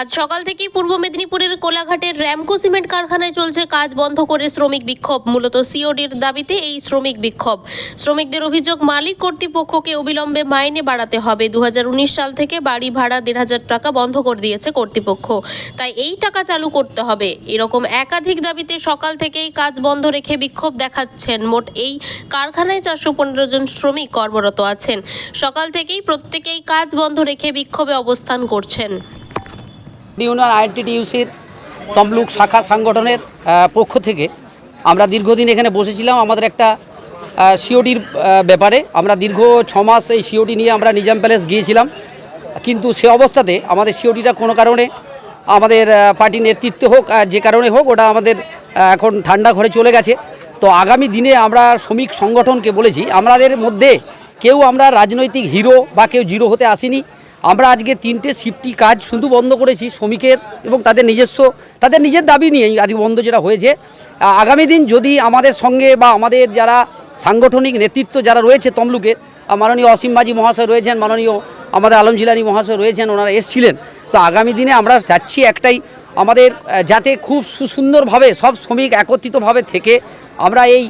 আজ সকাল থেকেই পূর্ব মেদিনীপুরের কোলাঘাটের র্যামকো সিমেন্ট কারখানায় চলছে কাজ বন্ধ করে শ্রমিক বিক্ষোভ। মূলত সিওডির দাবিতে এই শ্রমিক বিক্ষোভ। শ্রমিকদের অভিযোগ, মালিক কর্তৃপক্ষকে অবিলম্বে মাইনে বাড়াতে হবে। দু হাজার উনিশ সাল থেকে বাড়ি ভাড়া দেড় হাজার টাকা বন্ধ করে দিয়েছে কর্তৃপক্ষ। তাই এই টাকা চালু করতে হবে। এরকম একাধিক দাবিতে সকাল থেকেই কাজ বন্ধ রেখে বিক্ষোভ দেখাচ্ছেন মোট এই কারখানায় চারশো পনেরো জন শ্রমিক কর্মরত আছেন। সকাল থেকেই প্রত্যেকেই কাজ বন্ধ রেখে বিক্ষোভে অবস্থান করছেন। ইউনিয়ন আইএনটিটিউসির তমলুক শাখা সংগঠনের পক্ষ থেকে আমরা দীর্ঘদিন এখানে বসেছিলাম আমাদের একটা সিওডির ব্যাপারে। আমরা দীর্ঘ ছ মাস এই সিওডি নিয়ে আমরা নিজাম প্যালেস গিয়েছিলাম। কিন্তু সে অবস্থাতে আমাদের সিওডিটা কোনো কারণে আমাদের পার্টি নেতৃত্ব হোক যে কারণে হোক, ওটা আমাদের এখন ঠান্ডা ঘরে চলে গেছে। তো আগামী দিনে আমরা শ্রমিক সংগঠনকে বলেছি, আমাদের মধ্যে কেউ আমরা রাজনৈতিক হিরো বা কেউ জিরো হতে আসিনি। আমরা আজকে তিনটে শিফটি কাজ শুধু বন্ধ করেছি শ্রমিকের এবং তাদের নিজস্ব তাদের নিজের দাবি নিয়েই আজকে বন্ধ যেটা হয়েছে। আগামী দিন যদি আমাদের সঙ্গে বা আমাদের যারা সাংগঠনিক নেতৃত্ব যারা রয়েছে তমলুকের আ, মাননীয় অসীম মাঝি মহাশয় রয়েছেন মাননীয় আমাদের আলম জিলানি মহাশয় রয়েছেন ওনারা এসছিলেন। তো আগামী দিনে আমরা চাচ্ছি একটাই আমাদের যাতে খুব সুন্দরভাবে সব শ্রমিক একত্রিতভাবে থেকে আমরা এই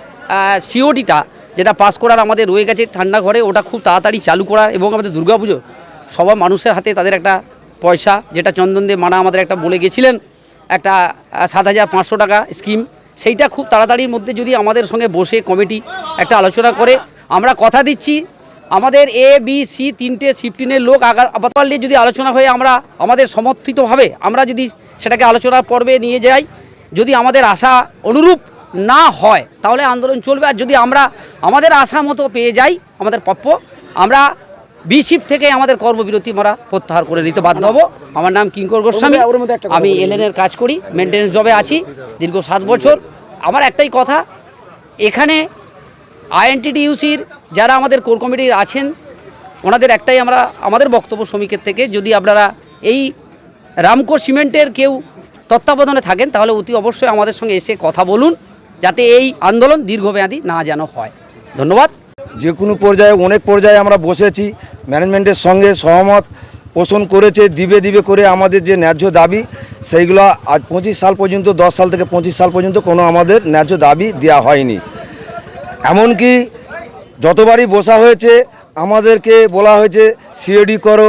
সিওডিটা যেটা পাস করার আমাদের রয়ে গেছে ঠান্ডা ঘরে ওটা খুব তাড়াতাড়ি চালু করা এবং আমাদের দুর্গাপুজো সবার মানুষের হাতে তাদের একটা পয়সা, যেটা চন্দন দেব মানা আমাদের একটা বলে গেছিলেন, একটা সাত হাজার পাঁচশো টাকা স্কিম। সেইটা খুব তাড়াতাড়ির মধ্যে যদি আমাদের সঙ্গে বসে কমিটি একটা আলোচনা করে, আমরা কথা দিচ্ছি। আমাদের এ বি সি তিনটে ফিফটিনের লোক আগা যদি আলোচনা হয়ে আমরা আমাদের সমর্থিতভাবে আমরা যদি সেটাকে আলোচনার পর্বে নিয়ে যাই, যদি আমাদের আশা অনুরূপ না হয়, তাহলে আন্দোলন চলবে। আর যদি আমরা আমাদের আশা মতো পেয়ে যাই, আমাদের প্রাপ্য আমরা বিশিপ থেকে আমাদের কর্মবিরতি আমরা প্রত্যাহার করে নিতে বাধ্য হব। আমার নাম কিঙ্কর গোস্বামী। আমি। এলএনের কাজ করি মেনটেন্স জবে আছি দীর্ঘ সাত বছর। আমার একটাই কথা এখানে আইএনটিডিউসির যারা আমাদের কোর কমিটির আছেন ওনাদের একটাই আমরা আমাদের বক্তব্য শ্রমিকের থেকে যদি আপনারা এই রামকো সিমেন্টের কেউ তত্ত্বাবধানে থাকেন তাহলে অতি অবশ্যই আমাদের সঙ্গে এসে কথা বলুন যাতে এই আন্দোলন দীর্ঘমেয়াদী না যেন হয়। ধন্যবাদ। যে কোনো পর্যায়ে অনেক পর্যায়ে আমরা বসেছি। ম্যানেজমেন্টের সঙ্গে সহমত পোষণ করেছে, দিবে দিবে করে আমাদের যে ন্যায্য দাবি, সেইগুলো আজ পঁচিশ সাল পর্যন্ত, দশ সাল থেকে পঁচিশ সাল পর্যন্ত কোনো আমাদের ন্যায্য দাবি দেওয়া হয়নি। এমনকি যতবারই বসা হয়েছে, আমাদেরকে বলা হয়েছে সিএডি করো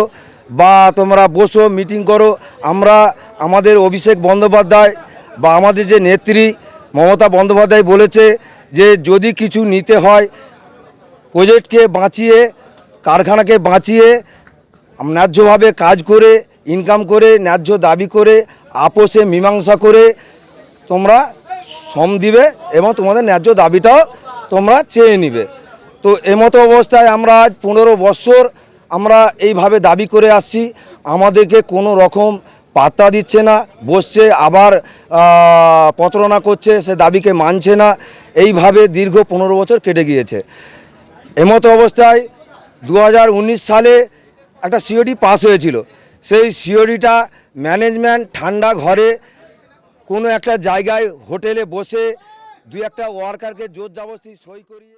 বা তোমরা বসো, মিটিং করো। আমরা আমাদের অভিষেক বন্দ্যোপাধ্যায় বা আমাদের যে নেত্রী মমতা বন্দ্যোপাধ্যায় বলেছে যে, যদি কিছু নিতে হয়, প্রজেক্টকে বাঁচিয়ে কারখানাকে বাঁচিয়ে ন্যায্যভাবে কাজ করে ইনকাম করে, ন্যায্য দাবি করে, আপোষে মীমাংসা করে তোমরা শ্রম দিবে এবং তোমাদের ন্যায্য দাবিটাও তোমরা চেয়ে নিবে। তো এমতো অবস্থায় আমরা আজ পনেরো বৎসর আমরা এইভাবে দাবি করে আসছি। আমাদেরকে কোনো রকম পাত্তা দিচ্ছে না, বসছে, আবার প্রতারণা করছে, সে দাবিকে মানছে না। এইভাবে দীর্ঘ পনেরো বছর কেটে গিয়েছে। এমতো অবস্থায় দু হাজার উনিশ সালে একটা সিওডি পাস হয়েছিল। সেই সিওডিটা ম্যানেজমেন্ট ঠান্ডা ঘরে কোনো একটা জায়গায় হোটেলে বসে দুই একটা ওয়ার্কারকে জোর জবরদস্তি সই করিয়ে